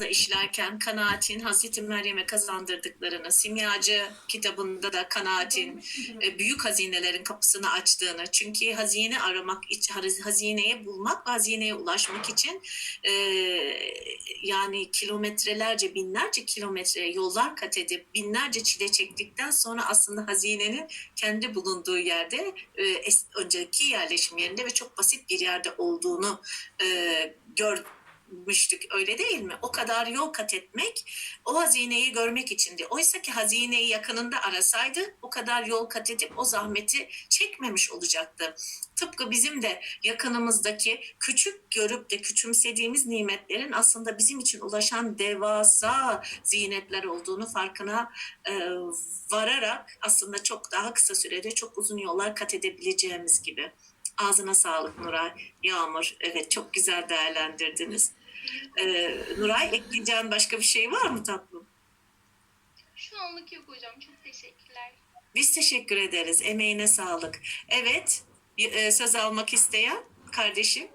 da işlerken kanaatin Hazreti Meryem'e kazandırdıklarını, Simyacı kitabında da kanaatin e, büyük hazinelerin kapısını açtığını, çünkü hazine aramak, hazineyi bulmak, hazineye ulaşmak için e, yani kilometrelerce, binlerce kilometre yollar kat edip binlerce çile çektikten sonra aslında hazinenin kendi bulunduğu yerde, e, önceki yerleşim yerinde ve çok basit bir yerde olduğunu e, görmüştük öyle değil mi? O kadar yol kat etmek o hazineyi görmek içindi. Oysa ki hazineyi yakınında arasaydı o kadar yol kat edip o zahmeti çekmemiş olacaktı. Tıpkı bizim de yakınımızdaki küçük görüp de küçümsediğimiz nimetlerin aslında bizim için ulaşan devasa zinetler olduğunu farkına e, vararak aslında çok daha kısa sürede çok uzun yollar kat edebileceğimiz gibi. Ağzına sağlık Nuray, Yağmur. Evet çok güzel değerlendirdiniz. Ee, Nuray ekleyeceğin başka bir şey var mı tatlım? Şu anlık yok hocam. Çok teşekkürler. Biz teşekkür ederiz. Emeğine sağlık. Evet, e, söz almak isteyen kardeşim.